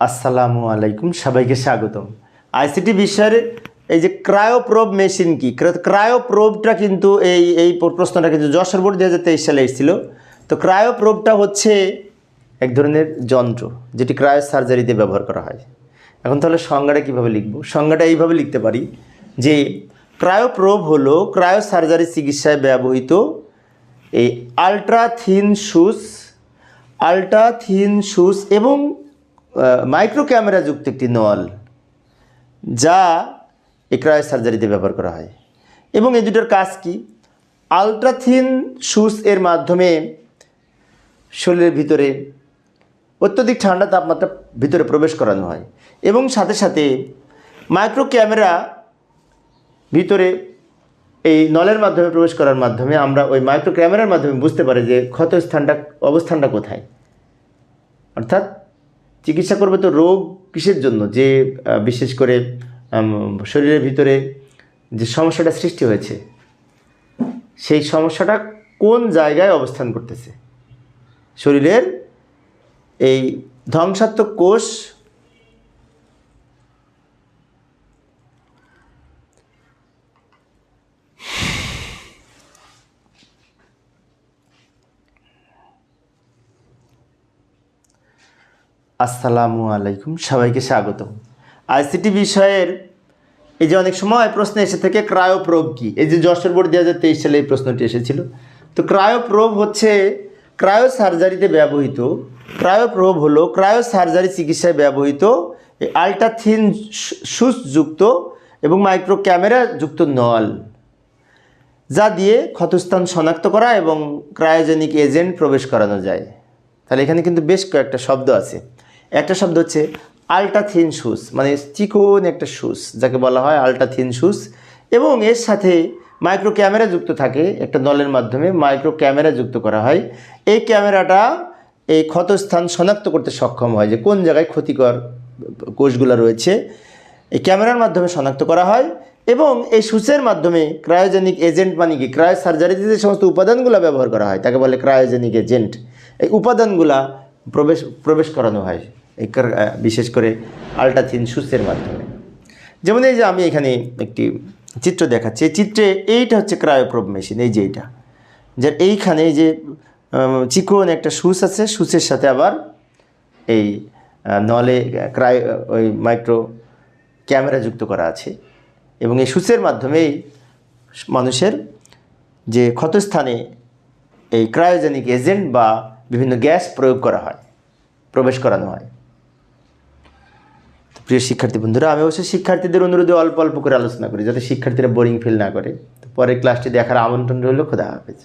আসসালামু আলাইকুম, সবাইকে স্বাগতম। আইসিটি বিষয়ের এই যে ক্রায়োপ্রোব মেশিন কি? ক্রায়োপ্রোবটা কিন্তু এই এই প্রশ্নটা কিন্তু যশোর বোর্ড দু হাজার তেইশ সালে এসেছিল। তো ক্রায়োপ্রোবটা হচ্ছে এক ধরনের যন্ত্র, যেটি ক্রায়ো সার্জারিতে ব্যবহার করা হয়। এখন তাহলে সংজ্ঞাটা কীভাবে লিখব? সংজ্ঞাটা এইভাবে লিখতে পারি যে ক্রায়োপ্রোব হলো ক্রায়ো সার্জারি চিকিৎসায় ব্যবহৃত এই আলট্রা থিন শুজ আলট্রা থিন এবং মাইক্রো ক্যামেরাযুক্ত একটি নল যা এই ক্রায়ো সার্জারিতে ব্যবহার করা হয়। এবং এই দুটোর কাজ কি? আলট্রা থিন শুজ এর মাধ্যমে শরীরের ভিতরে অত্যধিক ঠান্ডা তাপমাত্রা ভিতরে প্রবেশ করানো হয়। এবং সাথে সাথে মাইক্রো ক্যামেরা ভিতরে এই নলের মাধ্যমে প্রবেশ করার মাধ্যমে আমরা ওই মাইক্রো ক্যামেরার মাধ্যমে বুঝতে পারি যে ক্ষত স্থানটা অবস্থানটা কোথায়। অর্থাৎ চিকিৎসা করবে তো রোগ কিসের জন্য? যে বিশেষ করে শরীরের ভিতরে যে সমস্যাটা সৃষ্টি হয়েছে, সেই সমস্যাটা কোন জায়গায় অবস্থান করতেছে? শরীরের এই ধ্বংসাত্মক কোষ আসসালামু আলাইকুম, সবাইকে স্বাগতম। আইসিটি বিষয়ের এই যে অনেক সময় প্রশ্ন এসে থেকে, ক্রায়োপ্রোব কি? এই যে যশোর বোর্ড দু হাজার তেইশ সালে এই প্রশ্নটি এসেছিল। তো ক্রায়োপ্রোব হচ্ছে ক্রায়ো সার্জারিতে ব্যবহৃত, ক্রায়োপ্রোব হলো ক্রায়ো সার্জারি চিকিৎসায় ব্যবহৃত আল্ট্রাথিন সুসযুক্ত এবং মাইক্রো ক্যামেরা যুক্ত নল, যা দিয়ে ক্ষতস্থান শনাক্ত করা এবং ক্রায়োজেনিক এজেন্ট প্রবেশ করানো যায়। তাহলে এখানে কিন্তু বেশ কয়েকটা শব্দ আছে। একটা শব্দ হচ্ছে আল্ট্রাথিন শুজ মানে চিকন একটা শুজ যাকে বলা হয় আল্ট্রাথিন শুজ এবং এর সাথে মাইক্রো ক্যামেরা যুক্ত থাকে, একটা নলের মাধ্যমে মাইক্রো ক্যামেরা যুক্ত করা হয়। এই ক্যামেরাটা এই ক্ষতস্থান শনাক্ত করতে সক্ষম হয় যে কোন জায়গায় ক্ষতিকর কোষগুলো রয়েছে। এই ক্যামেরার মাধ্যমে শনাক্ত করা হয় এবং এই সুচের মাধ্যমে ক্রায়োজেনিক এজেন্ট মানে কি? ক্রায়ো সার্জারিতে যে সমস্ত উপাদানগুলো ব্যবহার করা হয়, তাকে বলে ক্রায়োজেনিক এজেন্ট এই উপাদানগুলা প্রবেশ প্রবেশ করানো হয়। বিশেষ করে আল্ট্রাথিন সুচের মাধ্যমে। যেমন এই যে আমি এখানে একটি চিত্র দেখাচ্ছি, এই চিত্রে এইটা হচ্ছে ক্রায়োপ্রোব মেশিন এই যে এইটা। যে এইখানে যে চিকন একটা সুচ আছে, সুচের সাথে আবার এই নলে ক্রাই, ওই মাইক্রো ক্যামেরা যুক্ত করা আছে। এবং এই সুচের মাধ্যমেই মানুষের যে ক্ষতস্থানে এই ক্রায়োজেনিক এজেন্ট বা বিভিন্ন গ্যাস প্রয়োগ করা হয়, প্রবেশ করানো হয়। প্রিয় শিক্ষার্থী বন্ধুরা, আমি অবশ্যই শিক্ষার্থীদের অনুরোধে অল্প অল্প করে আলোচনা করি, যাতে শিক্ষার্থীরা বোরিং ফিল না করে। তো পরের ক্লাসটি দেখার আমন্ত্রণ রইল, খোদা হাফেজ।